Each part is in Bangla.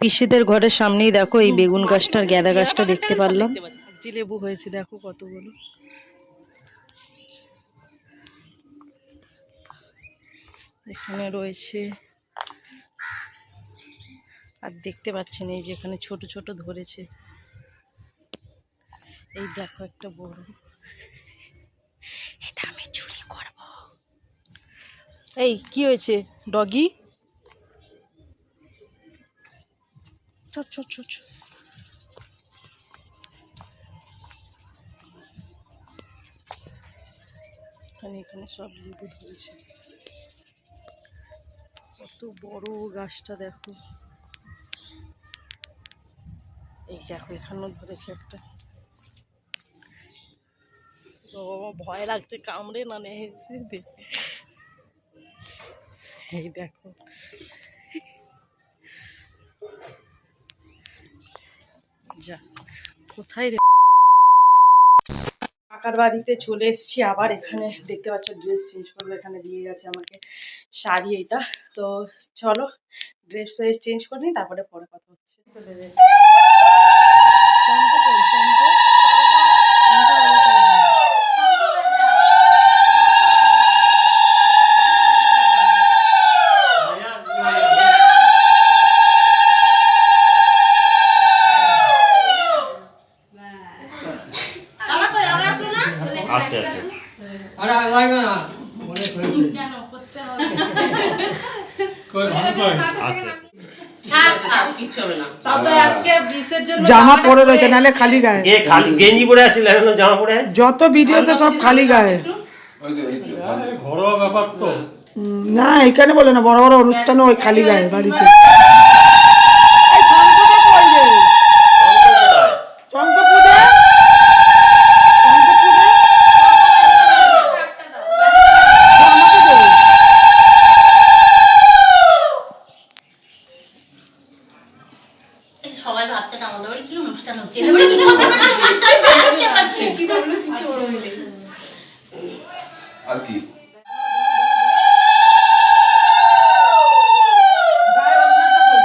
পিসিদের ঘরের সামনেই দেখো এই বেগুন গাছটার গ্যাদা গাছটা দেখতে পারলাম লেবু হয়েছে, দেখো কতগুলো। এখানে রয়েছে, আর দেখতে পাচ্ছেন এই যে এখানে ছোট ছোট ধরেছে। এই দেখো একটা বড় এটা আমি চুরি করব এই, কি হয়েছে? ডগি চট চট চট। এখানে এখানে সব লেবু ধরেছে কত বড় গাছটা দেখো। এই দেখো, এখানেও ধরেছে একটা। ভয় লাগছে, কামড়ে না নেই এই দেখো। যা কোথায় রে? কাকার বাড়িতে চলে এসেছি আবার এখানে দেখতে পাচ্ছ ড্রেস চেঞ্জ করব এখানে দিয়ে গেছে আমাকে শাড়ি এটা তো চলো ড্রেস ফ্রেস চেঞ্জ করে নিই তারপরে পরে কথা হচ্ছে। তো দেবে আসছে আসছে আরে লাগবে না। মনে করেছে কই ভালো কই? জন্য জামা পরে রয়েছে নাহলে খালি গায়ে। গেঞ্জি পরে এখন জামা পরে? যত ভিডিওতে সব খালি গায়ে। ঘরোয়া ব্যাপার তো। না এখানে বলে না বড় বড় অনুষ্ঠানে ওই খালি গায়ে বাড়িতে শঙ্খ পুজো শঙ্খ পুজো আমাকে দে। এই সবাই ভাবছে না আমাদের বাড়ি কি অনুষ্ঠান হচ্ছে এদের বাড়ি কি হতে পারে অনুষ্ঠান আসতে পারছে কি বলব কিছু আর কি? গায়ে ওড়নাটা কই?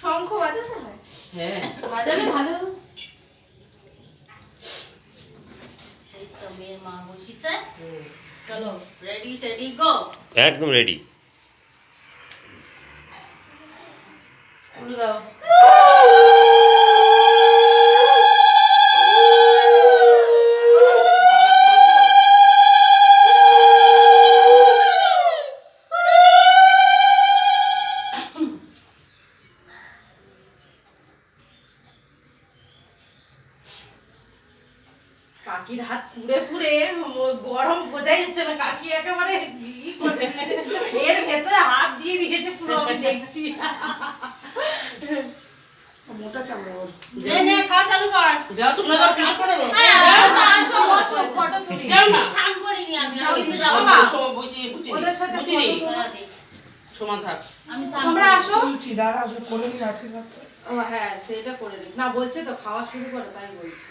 শঙ্খ বাজাতে হয়? হ্যাঁ। বাজালে হয়ে। বসিছে চলো রেডি সেডি গো একদম রেডি উড়ে দাও। কাকির হাত পুড়ে পুড়ে গরম বোঝাই যাচ্ছে না কাকি একেবারে এর ভেতরে হাত দিয়ে দিয়েছে পুরো আমি দেখছি। মোটা চামড়া নে নে খাওয়া চালু কর। যাও তোমরা তো চাপ করে দে হ্যাঁ, যাও, আসো, যাও, আসো, যাও, ফটো তুলি যাও না স্নান করিনি আমি আমি তো যাব। না ওদের সাথে photo তুলি। আমি স্নান তোমরা আসো। তুলছি দাঁড়া ওকে করে নিয়ে আশীর্বাদ ও হ্যাঁ সেটা করে দিই না বলছে তো খাওয়া শুরু করে তাই বলছি।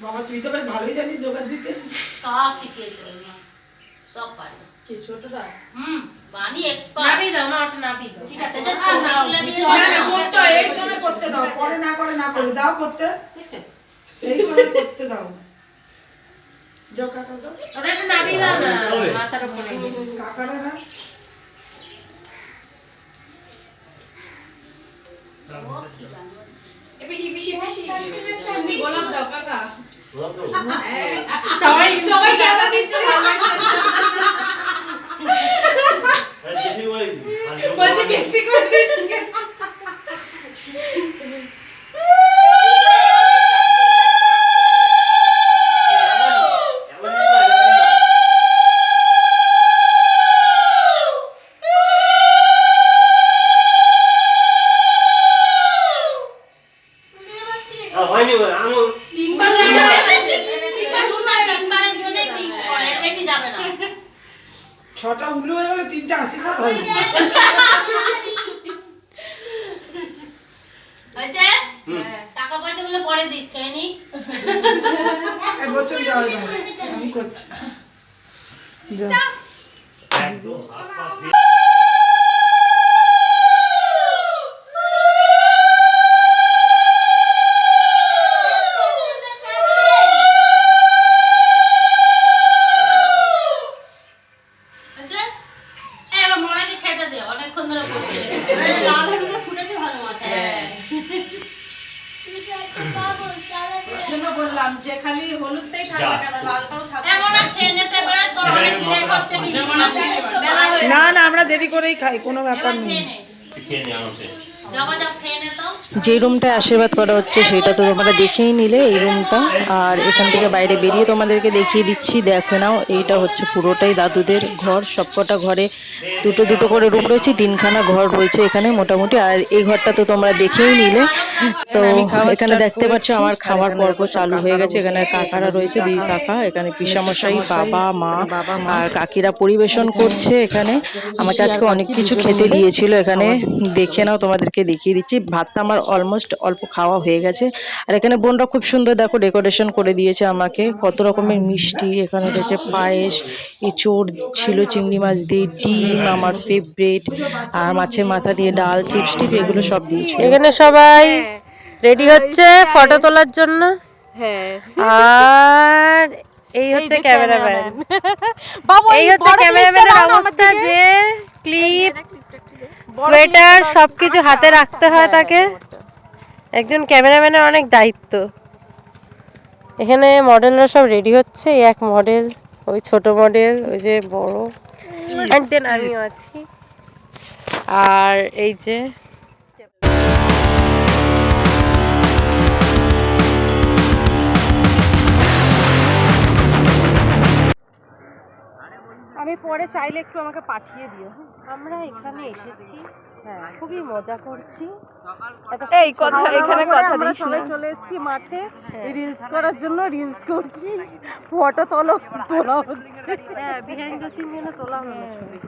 বাবা তুই তো বেশ ভালোই জানিস জোগাড় দিতে সব শিখিয়েছে ওর মা। সব পারে কি ছোটটা হুম বানি এক্সপার্ট নাবি দাও না ওটা নাবি দাও ঠিক আছে যে না, ছবি না, তুলে দিয়ে না, না, করতে হয়, এই সময় করতে দাও পরে না করে দাও করতে। এই সময় দাও। কাকারা না সবাই সবাই দাদা দিচ্ছে। বলছি বেশি করে দিচ্ছে। ছটা উল্লু হয়ে গেলে তিনটা আশীর্বাদ হয় টাকা পয়সা পরে দিস খাইনি বছর যাওয়া আমি করছি। বললাম যে খালি হলুদটাই থাকবে কেন লালটাও থাকবে। এমন আর খেয়ে নিতে পারে তোর অনেক লেট হচ্ছে বেলা হয়ে না না আমরা দেরি করেই খাই কোনো ব্যাপার নেই। খেয়ে নে। যে রুমটায় আশীর্বাদ করা হচ্ছে সেটা তো তোমরা দেখেই নিলে এই রুমটা আর এখান থেকে বাইরে বেরিয়ে তোমাদেরকে দেখিয়ে দিচ্ছি দেখে নাও এইটা হচ্ছে পুরোটাই দাদুদের ঘর সবকটা ঘরে দুটো দুটো করে রুম রয়েছে তিনখানা ঘর রয়েছে এখানে মোটামুটি আর এই ঘরটা তো তোমরা দেখেই নিলে। তো এখানে দেখতে পাচ্ছ আমার খাবার পর্ব চালু হয়ে গেছে এখানে কাকারা রয়েছে দুই কাকা এখানে পিসামশাই বাবা মা আর কাকিরা পরিবেশন করছে এখানে। আমাকে আজকে অনেক কিছু খেতে দিয়েছিল এখানে দেখে নাও তোমাদেরকে দেখিয়ে দিচ্ছি। ভাতটা আমার অলমোস্ট অল্প খাওয়া হয়ে গেছে। আর এখানে বোনরা খুব সুন্দর দেখো ডেকোরেশন করে দিয়েছে আমাকে। কত রকমের মিষ্টি এখানে রয়েছে পায়েস এঁচোড় ছিল চিংড়ি মাছ দিয়ে ডিম আমার ফেভারিট আর মাছের মাথা দিয়ে ডাল চিপস টিপ এগুলো সব দিয়েছে। এখানে সবাই রেডি হচ্ছে ফটো তোলার জন্য? আর এই হচ্ছে ক্যামেরাম্যান এই হচ্ছে ক্যামেরাম্যানের অবস্থা যে ক্লিপ সোয়েটার সবকিছু হাতে রাখতে হয়। তাকে। একজন ক্যামেরাম্যানের অনেক দায়িত্ব। এখানে মডেলরা সব রেডি হচ্ছে এক মডেল ওই ছোট মডেল ওই যে বড়। আমিও আছি। আর এই যে আমি পরে চাইলে একটু আমাকে পাঠিয়ে দিও আমরা এখানে এসেছি হ্যাঁ খুবই মজা করছি। এই কথা এখানে কথা আমরা সবাই চলে এসেছি মাঠে রিলস করার জন্য রিলস করছি ফটো তোলো তোলা হচ্ছে। হ্যাঁ বিহাইন্ড দ্য সিন যেন তোলা হলো ছবি।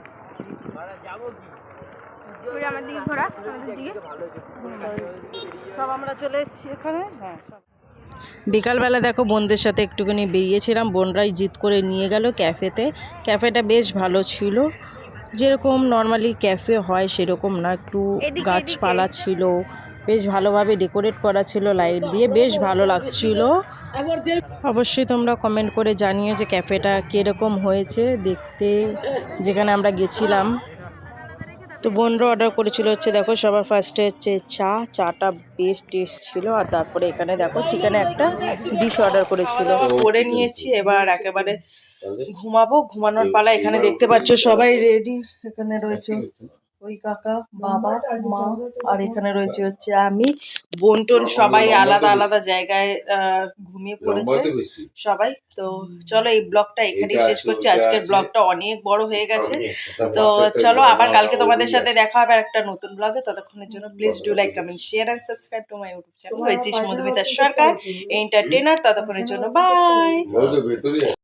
সব আমরা চলে এসেছি এখানে হ্যাঁ বিকালবেলা দেখো বোনদের সাথে একটুখানি বেরিয়েছিলাম বোনরাই জিত করে নিয়ে গেল ক্যাফেতে। ক্যাফেটা বেশ ভালো ছিল। যেরকম নর্মালি ক্যাফে হয় সেরকম না একটু গাছপালা ছিল বেশ ভালোভাবে ডেকোরেট করা ছিল লাইট দিয়ে বেশ ভালো লাগছিল। অবশ্যই তোমরা কমেন্ট করে জানিও যে ক্যাফেটা কীরকম হয়েছে দেখতে যেখানে আমরা গেছিলাম। তো বোনরা অর্ডার করেছিল হচ্ছে দেখো সবার ফার্স্টে হচ্ছে চা চাটা বেস্ট টেস্ট ছিল। আর তারপরে এখানে দেখো চিকেনে একটা ডিশ অর্ডার করেছিল। করে নিয়েছি এবার একেবারে ঘুমাবো ঘুমানোর পালা এখানে দেখতে পাচ্ছ সবাই রেডি এখানে রয়েছে। ওই কাকা বাবা মা আর এখানে রয়েছে হচ্ছে আমি। বোন টোন সবাই আলাদা আলাদা জায়গায় আহ, ঘুমিয়ে পড়েছে সবাই। তো চলো এই ব্লগটা এখানেই শেষ করছি। আজকের ব্লগটা অনেক বড় হয়ে গেছে। তো চলো আবার কালকে তোমাদের সাথে দেখা হবে একটা নতুন ব্লগে ততক্ষণের জন্য please do like comment share and subscribe to my YouTube channel হয়েছিস মধুমিতা সরকার এন্টারটেনার ততক্ষণের জন্য বাই ভেতরে